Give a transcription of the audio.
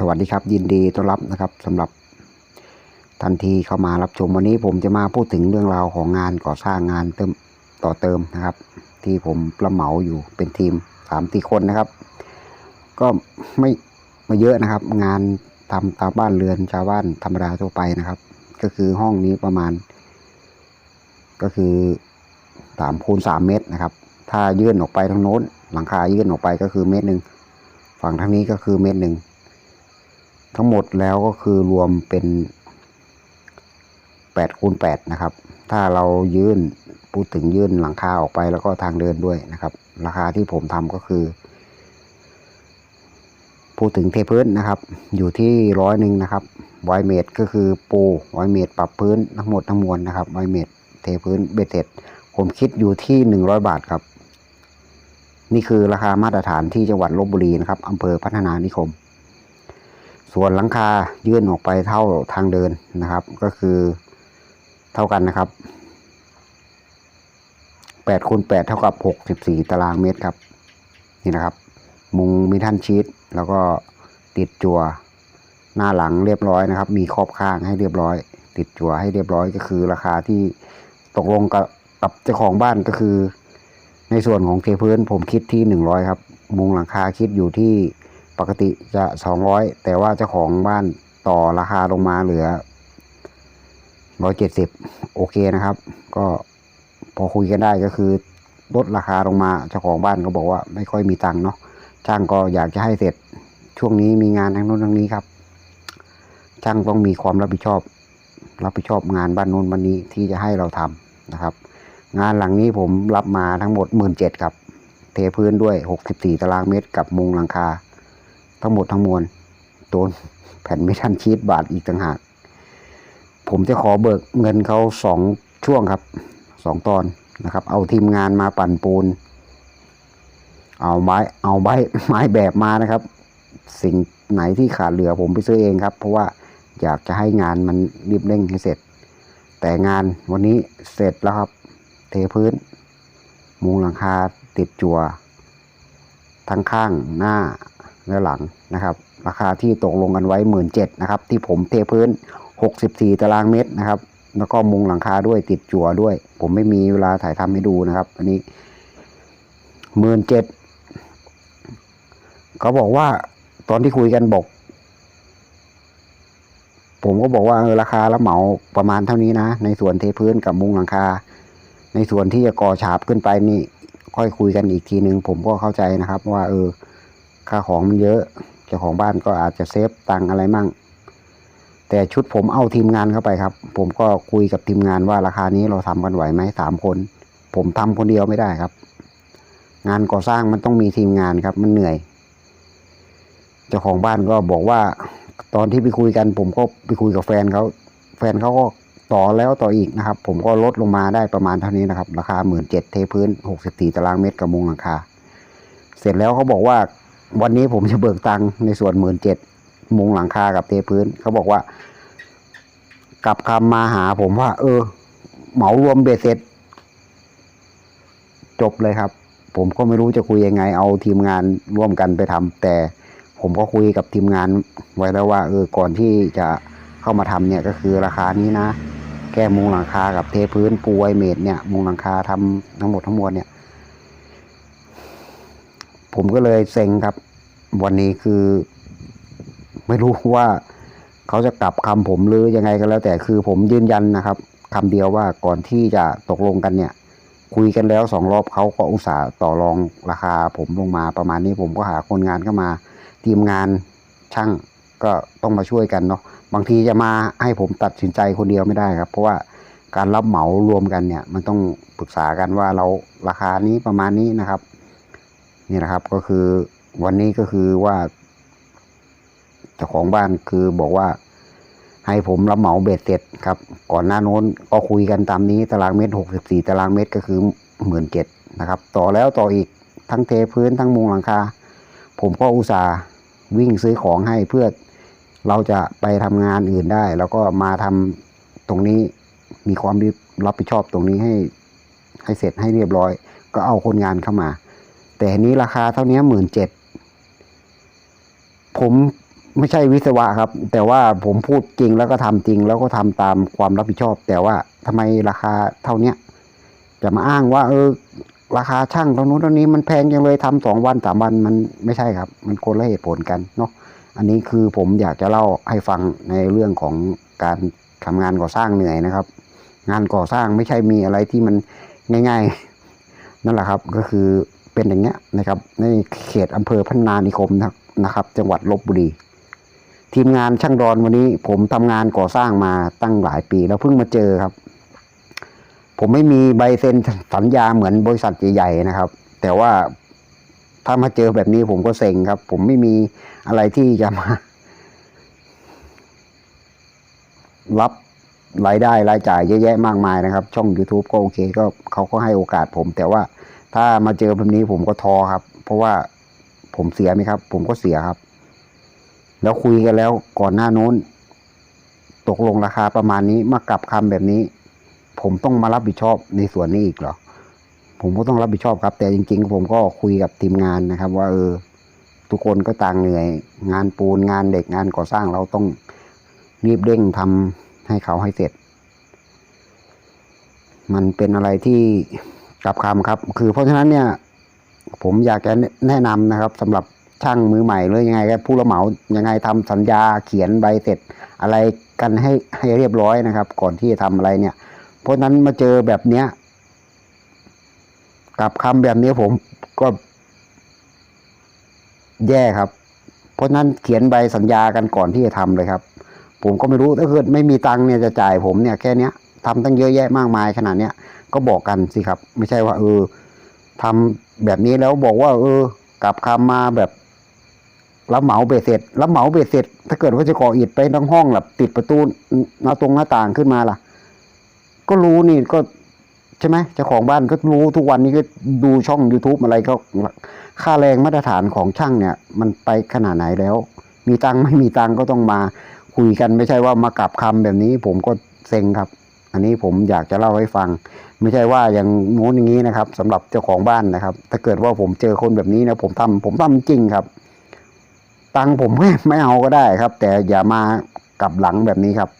สวัสดีครับ ยินดีต้อนรับนะครับสำหรับทันทีเข้ามารับชมวันนี้ผมจะมาพูดถึงเรื่องราวของงานก่อสร้างงานเติมต่อเติมนะครับ ที่ผมประเหมาอยู่เป็นทีมสามสี่คนนะครับ ก็ไม่ไม่เยอะนะครับ งานทำตามบ้านเรือนชาวบ้านธรรมดาทั่วไปนะครับ ก็คือห้องนี้ประมาณ ก็คือสามคูณสามเมตรนะครับ ถ้ายื่นออกไปทางโน้น หลังคายื่นออกไปก็คือเมตรหนึ่งฝั่งทางนี้ก็คือเมตรหนึ่ง ทั้งหมดแล้วก็คือรวมเป็นแปดคูณแปดนะครับ ถ้าเรายื่นพูดถึงยื่นหลังคาออกไปแล้วก็ทางเดินด้วยนะครับ ราคาที่ผมทำก็คือ พูดถึงเทพื้นนะครับ อยู่ที่ร้อยหนึ่งนะครับไวเมตรก็คือปูไวเมตรปรับพื้นทั้งหมดทั้งมวลนะครับไวเมตรเทพื้นเบ็ดเสร็จ ผมคิดอยู่ที่หนึ่งร้อยบาทครับ นี่คือราคามาตรฐานที่จังหวัดลบบุรีนะครับอำเภอพัฒนานิคม ส่วนหลังคายื่นออกไปเท่าทางเดินนะครับ ก็คือเท่ากันนะครับแปดคูณแปดเท่ากับหกสิบสี่ตารางเมตรครับ นี่นะครับ มุงมีท่านชีตแล้วก็ติดจั่วหน้าหลังเรียบร้อยนะครับ มีครอบข้างให้เรียบร้อย ติดจั่วให้เรียบร้อยก็คือราคาที่ตกลงกับกับเจ้าของบ้านก็คือ ในส่วนของเทพื้นผมคิดที่หนึ่งร้อยครับ มุงหลังคาคิดอยู่ที่ ปกติจะสองร้อยแต่ว่าเจ้าของบ้านต่อราคาลงมาเหลือร้อยเจ็ดสิบโอเคนะครับ ก็พอคุยกันได้ก็คือลดราคาลงมาเจ้าของบ้านก็บอกว่าไม่ค่อยมีตังค์เนาะช่างก็อยากจะให้เสร็จช่วงนี้มีงานทั้งโน้นทั้งนี้ครับ ช่างต้องมีความรับผิดชอบ รับผิดชอบงานบ้านโน้นบ้านนี้ที่จะให้เราทำนะครับ งานหลังนี้ผมรับมาทั้งหมดหมื่นเจ็ดครับ เทพื้นด้วยหกสิบสี่ตารางเมตรกับมุงหลังคา ทั้งหมดทั้งมวลโดนแผ่นไม่ทันชีตบาทอีกต่างหาก ผมจะขอเบิกเงินเขาสองช่วงครับสองตอนนะครับ เอาทีมงานมาปั่นปูน เอาไม้เอาไม้ไม้แบบมานะครับ สิ่งไหนที่ขาดเหลือผมไปซื้อเองครับ เพราะว่าอยากจะให้งานมันรีบเร่งให้เสร็จ แต่งานวันนี้เสร็จแล้วครับ เทพื้น มุงหลังคาติดจั่วทั้งข้างหน้า และหลังนะครับ ราคาที่ตกลงกันไว้หมื่นเจ็ดนะครับ ที่ผมเทพื้นหกสิบสี่ตารางเมตรนะครับ แล้วก็มุงหลังคาด้วยติดจั่วด้วย ผมไม่มีเวลาถ่ายทำให้ดูนะครับ อันนี้หมื่นเจ็ดเขาบอกว่าตอนที่คุยกันบอก ผมก็บอกว่าเออราคาแล้วเหมาประมาณเท่านี้นะ ในส่วนเทพื้นกับมุงหลังคา ในส่วนที่จะก่อฉาบขึ้นไปนี่ค่อยคุยกันอีกทีหนึ่งผมก็เข้าใจนะครับ ว่า เออ ค่าของมันเยอะ เจ้าของบ้านก็อาจจะเซฟตังอะไรมั่ง แต่ชุดผมเอาทีมงานเข้าไปครับ ผมก็คุยกับทีมงานว่าราคานี้เราทำกันไหวไหมสามคน ผมทำคนเดียวไม่ได้ครับ งานก่อสร้างมันต้องมีทีมงานครับ มันเหนื่อย เจ้าของบ้านก็บอกว่า ตอนที่ไปคุยกัน ผมก็ไปคุยกับแฟนเขาแฟนเขาก็ต่อแล้วต่ออีกนะครับ ผมก็ลดลงมาได้ประมาณเท่านี้นะครับ ราคาหมื่นเจ็ดเทพื้นหกสิบสี่ตารางเมตรกับมุงหลังคา เสร็จแล้วเขาบอกว่า วันนี้ผมจะเบิกตังค์ในส่วนหมื่นเจ็ดมุงหลังคากับเทพื้น เขาบอกว่า กลับคำมาหาผมว่า เออ เหมารวมเบ็ดเสร็จ จบเลยครับ ผมก็ไม่รู้จะคุยยังไง เอาทีมงานร่วมกันไปทำแต่ผมก็คุยกับทีมงานไว้แล้วว่า เออก่อนที่จะเข้ามาทำเนี่ยก็คือราคานี้นะแค่มุงหลังคากับเทพื้นปูไวเมดเนี่ย มุงหลังคาทำทั้งหมดทั้งมวลเนี่ย ผมก็เลยเซ็งครับ วันนี้คือ ไม่รู้ว่าเขาจะกลับคำผมหรือยังไงก็แล้ว แต่คือผมยืนยันนะครับคำเดียวว่าก่อนที่จะตกลงกันเนี่ย คุยกันแล้วสองรอบเขาก็อุตส่าห์ต่อรองราคา ผมลงมาประมาณนี้ผมก็หาคนงานเข้ามา ทีมงานช่างก็ต้องมาช่วยกันเนาะบางทีจะมาให้ผมตัดสินใจคนเดียวไม่ได้ครับ เพราะว่าการรับเหมารวมกันเนี่ย มันต้องปรึกษากันว่าเราราคานี้ประมาณนี้นะครับ นี่นะครับก็คือวันนี้ก็คือว่าเจ้าของบ้านคือบอกว่า ให้ผมรับเหมาเบ็ดเสร็จครับ ก่อนหน้าโน้นก็คุยกันตามนี้ตารางเมตรหกสิบสี่ตารางเมตรก็คือหมื่นเจ็ดนะครับ ต่อแล้วต่ออีกทั้งเทพื้นทั้งมุงหลังคาผมก็อุตส่าห์วิ่งซื้อของให้เพื่อเราจะไปทำงานอื่นได้ แล้วก็มาทำตรงนี้มีความรับผิดชอบตรงนี้ให้ให้เสร็จให้เรียบร้อย ก็เอาคนงานเข้ามา แต่นี้ราคาเท่านี้หมื่นเจ็ดผมไม่ใช่วิศวะครับ แต่ว่าผมพูดจริงแล้วก็ทำจริง แล้วก็ทำตามความรับผิดชอบ แต่ว่าทำไมราคาเท่าเนี้ยจะมาอ้างว่า เออ ราคาช่างตรงนู้นตรงนี้มันแพงจังเลยทำสองวันสามวันมันไม่ใช่ครับ มันคนละเหตุผลกันเนาะอันนี้คือผมอยากจะเล่าให้ฟังในเรื่องของการทำงานก่อสร้างเหนื่อยนะครับ งานก่อสร้างไม่ใช่มีอะไรที่มันง่าย ๆ นั่นแหละครับก็คือ เป็นอย่างเงี้ยนะครับ ในเขตอำเภอพัฒนานิคมนะครับ จังหวัดลบบุรี ทีมงานช่างดอนวันนี้ผมทำงานก่อสร้างมาตั้งหลายปีแล้วเพิ่งมาเจอครับ ผมไม่มีใบเซ็นสัญญาเหมือนบริษัทใหญ่ๆนะครับ แต่ว่าถ้ามาเจอแบบนี้ผมก็เซ็งครับ ผมไม่มีอะไรที่จะมา รับรายได้รายจ่ายเยอะแยะมากมายนะครับ ช่อง YouTube ก็โอเค ก็เขาก็ให้โอกาสผม แต่ว่า ถ้ามาเจอแบบนี้ผมก็ท้อครับ เพราะว่าผมเสียไหมครับ ผมก็เสียครับ แล้วคุยกันแล้วก่อนหน้านู้น ตกลงราคาประมาณนี้มากลับคำแบบนี้ ผมต้องมารับผิดชอบในส่วนนี้อีกเหรอผมก็ต้องรับผิดชอบครับ แต่จริง ๆ ผมก็คุยกับทีมงานนะครับ ว่าเออ ทุกคนก็ต่างเหนื่อย งานปูนงานเด็กงานก่อสร้างเราต้องรีบเร่งทำให้เขาให้เสร็จ มันเป็นอะไรที่ กับคำครับ คือเพราะฉะนั้นเนี่ย ผมอยากจะแนะนำนะครับสำหรับช่างมือใหม่หรือยังไงก็ผู้รับเหมายังไงทำสัญญาเขียนใบเสร็จ อะไรกันให้ให้เรียบร้อยนะครับ ก่อนที่จะทำอะไรเนี่ย เพราะนั้นมาเจอแบบเนี้ยกับคำแบบนี้ผมก็แย่ครับ เพราะฉะนั้นเขียนใบสัญญากันก่อนที่จะทำเลยครับ ผมก็ไม่รู้ถ้าเกิดไม่มีตังค์เนี่ยจะจ่ายผมเนี่ยแค่เนี้ย ทำตั้งเยอะแยะมากมายขนาดเนี้ยก็บอกกันสิครับ ไม่ใช่ว่า เออทำแบบนี้แล้วบอกว่า เออ กลับคำมาแบบรับเหมาเบ็ดเสร็จรับเหมาเบ็ดเสร็จ ถ้าเกิดว่าจะก่ออิฐไปทั้งห้องล่ะติดประตูหน้าตรงหน้าต่างขึ้นมาล่ะ ก็รู้นี่ก็ใช่ไหมเจ้าของบ้านก็รู้ทุกวันนี้ก็ดูช่อง youtube อะไรก็ค่าแรงมาตรฐานของช่างเนี่ย มันไปขนาดไหนแล้ว มีตังค์ไม่มีตังค์ก็ต้องมาคุยกันไม่ใช่ว่ามากลับคำแบบนี้ ผมก็เซ็งครับ อันนี้ผมอยากจะเล่าให้ฟัง ไม่ใช่ว่าอย่างโน้นอย่างนี้นะครับสำหรับเจ้าของบ้านนะครับ ถ้าเกิดว่าผมเจอคนแบบนี้นะผมทำผมทำจริงครับ ตังผมไม่ไม่เอาก็ได้ครับ แต่อย่ามากับหลังแบบนี้ครับ